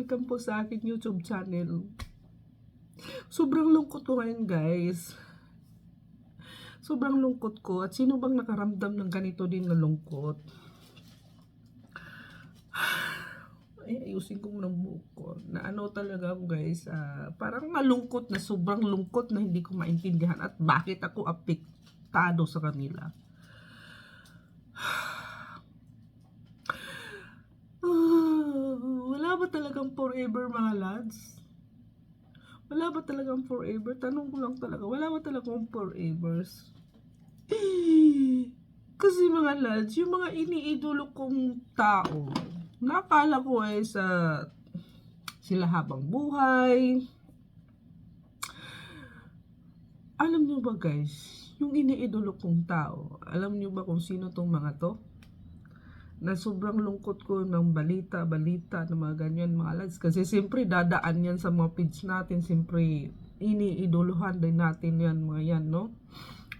welcome po sa akin YouTube channel. Sobrang lungkot ko ngayon guys. Sobrang lungkot ko at sino bang nakaramdam ng ganito din na lungkot? Ay, ayusin ko muna buhok ko. Na ano talaga ako guys, ah, parang nalungkot na sobrang lungkot na hindi ko maintindihan at bakit ako apektado sa kanila. Ah, wala ba talagang forever mga lads? Wala ba talagang forever? Tanong ko lang talaga, wala ba talagang forevers? Kasi mga lads, yung mga iniidolo kong tao, nakala ko eh sa sila habang buhay. Alam nyo ba guys, yung iniidolo kong tao, alam nyo ba kung sino tong mga to? Na sobrang lungkot ko ng balita, balita, ng mga ganyan mga lads. Kasi siyempre dadaan yan sa mga page natin. Siyempre iniidoluhan din natin yan mga yan, no?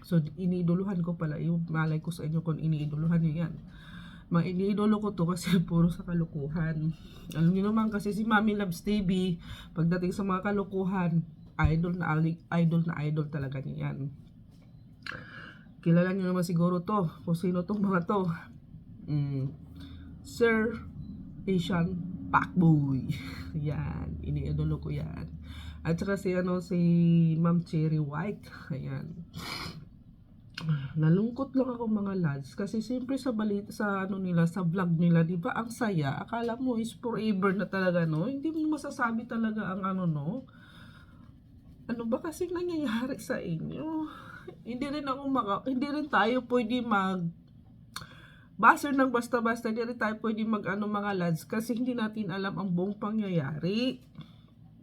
So iniidoluhan ko pala. Yung malay ko sa inyo kung iniidoluhan nyo yan. Mga iniidolo ko to kasi puro sa kalukuhan. Alam niyo naman kasi si Mami Loves TV, pagdating sa mga kalukuhan, idol na idol na idol talaga niya yan. Kilala niyo naman siguro to, kung sino tong mga to. Mm. Sir Asian Pacboy. yan, iniidolo ko yan. At saka si ano si Ma'am Cherry White. Ayan. Nalungkot lang ako mga lads kasi siyempre sa balita sa ano nila sa vlog nila, 'di ba? Ang saya. Akala mo is forever na talaga, no? Hindi mo masasabi talaga ang ano, no? Ano ba kasi nangyayari sa inyo? Hindi rin ako maka, hindi rin tayo pwede mag baser ng basta-basta, hindi rin tayo pwede mag ano mga lads kasi hindi natin alam ang buong pangyayari.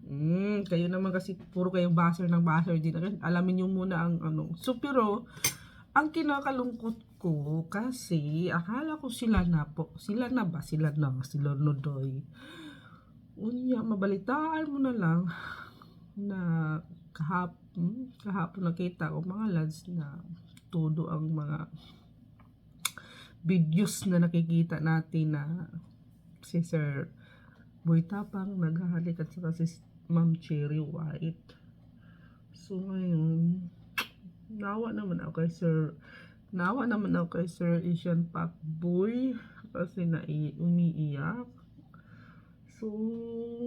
Mm, kayo naman kasi puro kayong baser ng baser din. Alamin nyo muna ang ano. So pero, ang kinakalungkot ko kasi akala ko sila na po. Sila na ba? Sila na. Sila Nodoy. Unya, mabalitaan mo na lang na kahapon, kahapon nakita ko mga lads na todo ang mga videos na nakikita natin na si Sir Boy Tapang naghahalik at saka si Ma'am Cherry White. So ngayon, nawa naman ako kay Sir nawa naman ako kay Sir Asian Pac Boy kasi na umiiyak. So,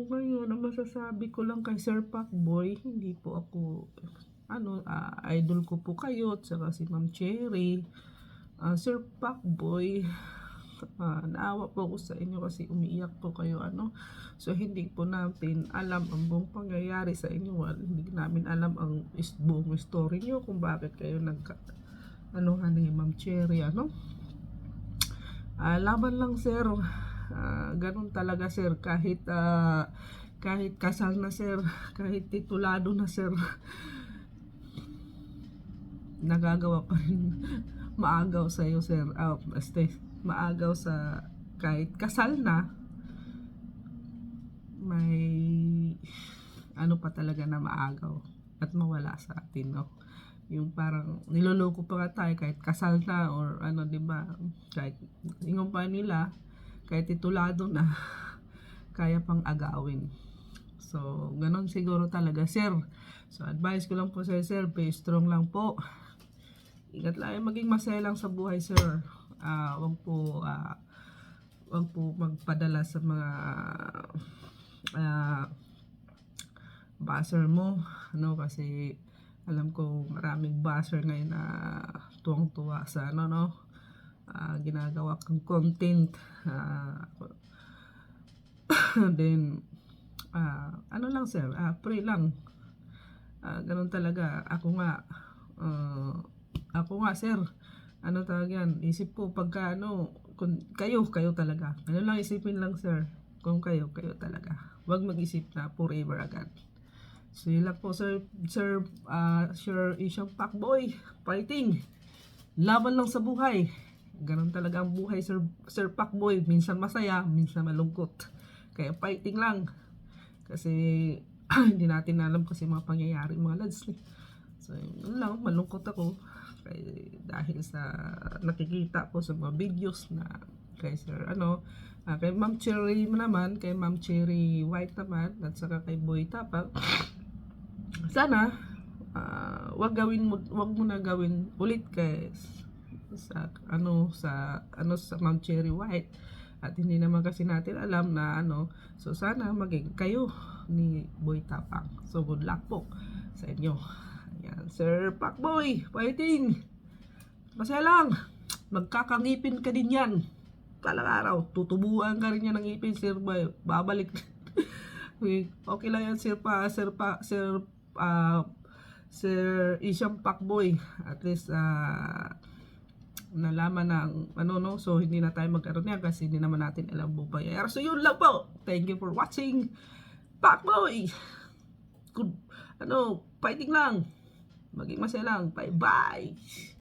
ngayon, ang masasabi ko lang kay Sir Pac Boy, hindi po ako, ano, ah, idol ko po kayo, at saka si Ma'am Cherry uh, Sir Pacboy, uh, naawa po ako sa inyo kasi umiiyak po kayo ano. So hindi po natin alam ang buong pangyayari sa inyo. Well, hindi namin alam ang is, buong story nyo kung bakit kayo nagka ano ni Ma'am Cherry ano. Uh, laban lang sir. Uh, ganun talaga sir kahit uh, kahit kasal na sir, kahit titulado na sir. nagagawa pa rin maagaw sa iyo sir. Oh, este, maagaw sa kahit kasal na. May ano pa talaga na maagaw at mawala sa atin no? Yung parang niloloko pa nga tayo kahit kasal na or ano 'di ba? Kahit ingon pa nila kahit titulado na kaya pang agawin. So ganon siguro talaga sir. So advice ko lang po sa sir. Be strong lang po Ingat lang, maging masaya lang sa buhay, sir. Uh, wag po, uh, wag po magpadala sa mga uh, buzzer mo, no? Kasi alam ko maraming buzzer ngayon na tuwang-tuwa sa ano, no? Uh, ginagawa kang content. Uh, then, uh, ano lang, sir, uh, pray lang. Uh, ganun talaga. Ako nga, uh, ako nga, sir. Ano tawag yan? Isip po pagka ano, kung kayo, kayo talaga. Ano lang isipin lang, sir. Kung kayo, kayo talaga. Huwag mag-isip na forever agad. So, yun lang po, sir. Sir, uh, sir, isang boy Fighting. Laban lang sa buhay. Ganon talaga ang buhay, sir, sir boy Minsan masaya, minsan malungkot. Kaya fighting lang. Kasi, hindi natin alam kasi mga pangyayari, mga lads. So, yun lang, malungkot ako. Kaya, dahil sa nakikita ko sa mga videos na kay Sir ano, ah, kay Ma'am Cherry naman, kay Ma'am Cherry White naman, at saka kay Boy Tapang. Sana, ah, wag gawin mo, wag mo na gawin ulit kay sa ano sa ano sa Ma'am Cherry White at hindi naman kasi natin alam na ano so sana maging kayo ni Boy Tapang so good luck po sa inyo Ayan, Sir Pacboy fighting. Masaya lang. Magkakangipin ka din yan. Talang araw tutubuan ka rin yan ng ngipin Sir Boy. Babalik. Okay lang yan Sir pa Sir pa Sir ah, Sir Isyam Pacboy. At least ah nalaman ng ano no? So hindi na tayo magkaroon yan kasi hindi naman natin alam pangyayari so yun lang po. Thank you for watching. Pacboy! Good ano fighting lang maging masaya lang. Bye bye